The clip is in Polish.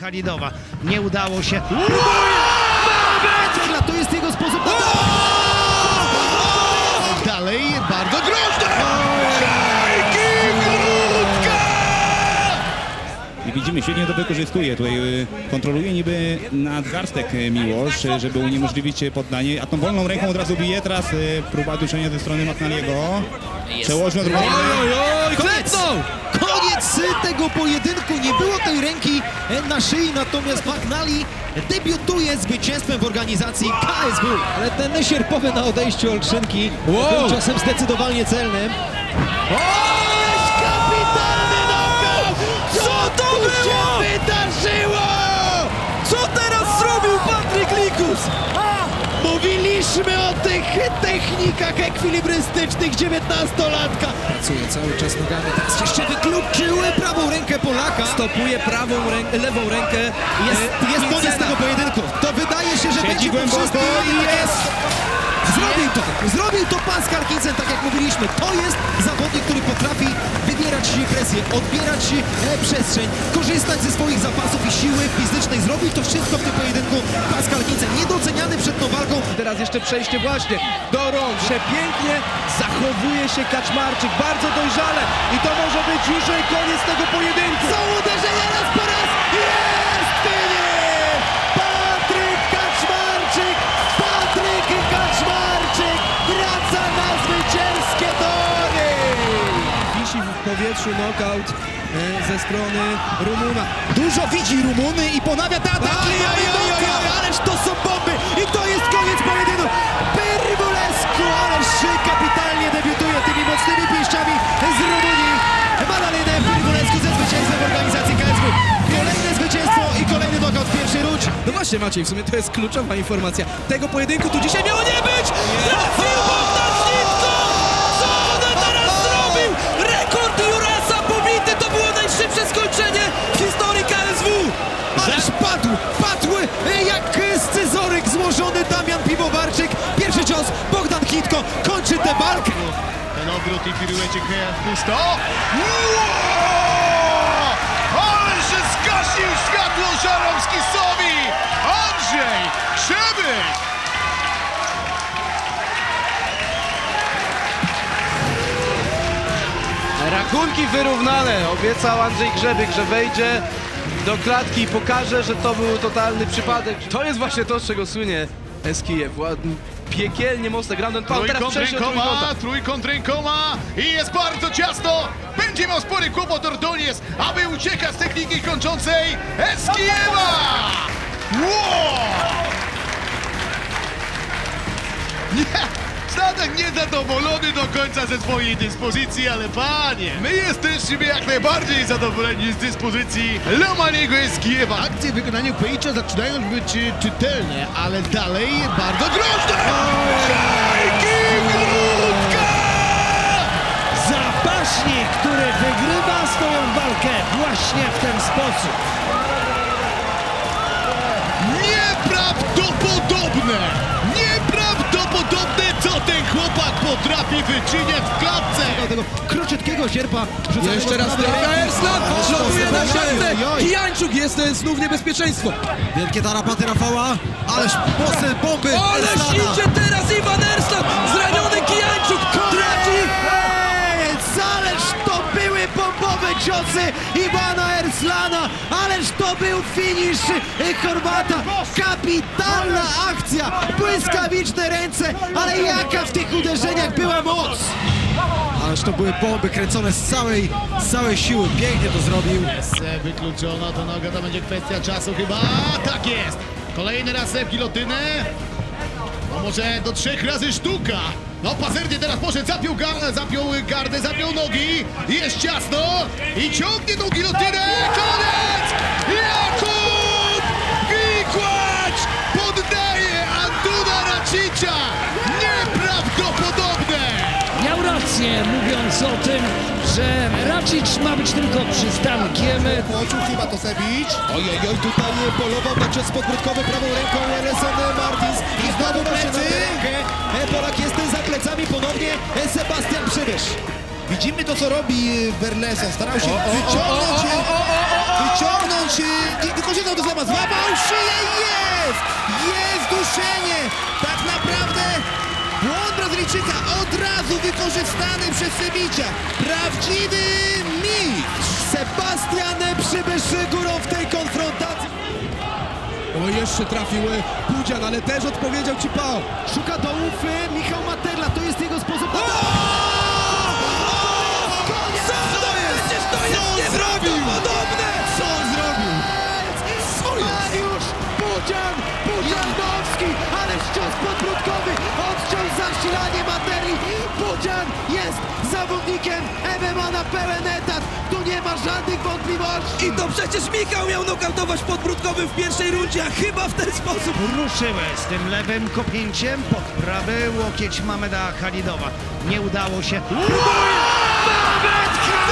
Halidowa. Nie udało się. Cegla, to jest jego sposób na Dalej, bardzo groźne! I widzimy, świetnie to wykorzystuje. Tutaj y, kontroluje niby nadgarstek y, Miłosz, y, żeby uniemożliwić y, poddanie, a tą wolną ręką od razu bije. Teraz y, próba duszenia ze strony Maknaliego. Przełożył na drugą rękę. Koniec! Koniec tego pojedynku. Nie było tej ręki na szyi, natomiast McNally debiutuje zwycięstwem w organizacji KSW. Ale ten sierpowy na odejściu Olszynki był czasem zdecydowanie celnym. Ależ Mówiliśmy o tych technikach ekwilibrystycznych 19-latka. Pracuje cały czas nogami, teraz jeszcze wykluczył prawą rękę Polaka. Stopuje prawą rękę, lewą rękę. Jest, jest koniec tego pojedynku. To wydaje się, że Siedzi będzie głęboko i jest! Zrobił to! Zrobił to Pascal Kinsen, tak jak mówiliśmy. To jest zawodnik, który potrafi wybierać się presję, odbierać e, przestrzeń, korzystać ze swoich zapasów i siły fizycznej. Zrobił to wszystko w tym pojedynku Pascal Kinsen. Niedoceniany przed tą walką. Teraz jeszcze przejście właśnie do rąk. Przepięknie zachowuje się Kaczmarczyk, bardzo dojrzale. I to może być już koniec tego pojedynku. Są uderzenia raz powietrzu knockout e, ze strony Rumuna. Dużo widzi Rumuny i ponawia te ataki. Aj, aj, aj, aj, aj. Ależ to są bomby i to jest koniec pojedynku. Pyrwulesku, ależ kapitalnie debiutuje tymi mocnymi pięściami z Rumunii. Madalena Pyrwulesku ze zwycięstwem w organizacji KSW. Kolejne zwycięstwo i kolejny knockout w pierwszej rundzie. No właśnie Maciej, w sumie to jest kluczowa informacja. Tego pojedynku tu dzisiaj miało nie być! Trafił Bogdan Obrót i piruecik w pusto. Wow! Ale się zgasił światło Żarowski-sowi! Andrzej Krzebyk! Rachunki wyrównane. Obiecał Andrzej Grzebyk, że wejdzie do klatki i pokaże, że to był totalny przypadek. To jest właśnie to, z czego słynie Eskijew. Ładny, Piekielnie mocne ground and pound. Teraz Trójkąt przejście trójkąta. trójkąt rękoma i jest bardzo ciasno. Będzie miał spory kłopot Ordoniez, aby uciekać z techniki kończącej Eskijewa! Wow! Nie, Stanek niezadowolony do końca ze swojej dyspozycji, ale panie, my jesteśmy jak najbardziej zadowoleni z dyspozycji Lomaniego Eskijewa. Akcje w wykonaniu Pejcza zaczynają być czytelne, ale dalej bardzo groźne! Szajki krótka! Zapaśnik, który wygrywa swoją walkę właśnie w ten sposób. Nieprawdopodobne! Nieprawdopodobne, ten chłopak potrafi wyczyniać w klatce! Tego króciutkiego sierpa. Jeszcze raz ręki. Erslan! Ależ Ląduje na siatce! Kijańczuk jest e, znów niebezpieczeństwo! Wielkie tarapaty Rafała, ależ mocne bomby Ale Erslana. idzie teraz Iwan Erslan! Zraniony Kijańczuk! Traci! Ej, Ależ to były bombowe ciosy Iwana Ależ to był finisz e, Chorwata. Kapitalna akcja, błyskawiczne ręce, ale jaka w tych uderzeniach była moc. Ależ to były bomby kręcone z całej, z całej siły. Pięknie to zrobił. Se wykluczona to noga, to będzie kwestia czasu chyba. Tak jest! Kolejny raz w gilotynę. No może do trzech razy sztuka. No pazernie teraz poszedł, zapiął, ga zapiął gardę, zapiął nogi. Jest ciasno i ciągnie tą gilotynę. Koniec! Jakub Wikłacz poddaje Antuna Racicza. Nieprawdopodobne! Miał rację mówiąc o tym, że Racic ma być tylko Poczuł chyba to Sebicz. Ojej, oj, tutaj polował na cios pokrótkowy prawą ręką Nelson Martins i znowu. E, Polak jest za plecami ponownie e, Sebastian Przybysz. Widzimy to, co robi Berleson. Starał się wyciągnąć... wyciągnąć, e, nie wykorzystał do złama, złapał szyję, jest! Jest duszenie! Tak naprawdę błąd Brazylijczyka od razu wykorzystany przez Sebicia. Prawdziwy mistrz! Sebastian Przybysz górą w tej konfrontacji. O, jeszcze trafił Pudzian, ale też odpowiedział ci Pał. Szuka dołów Michał Materla, to jest jego sposób na... Mariusz Pudzian, Pudzianowski, ale podbródkowy, zawodnikiem MMA na pełen etat, tu nie ma żadnych wątpliwości. I to przecież Michał miał nokautować podbródkowym w pierwszej rundzie, a chyba w ten sposób. Ruszyły z tym lewym kopnięciem pod prawy łokieć Mameda Khalidowa. Nie udało się. Mamed Khalidow!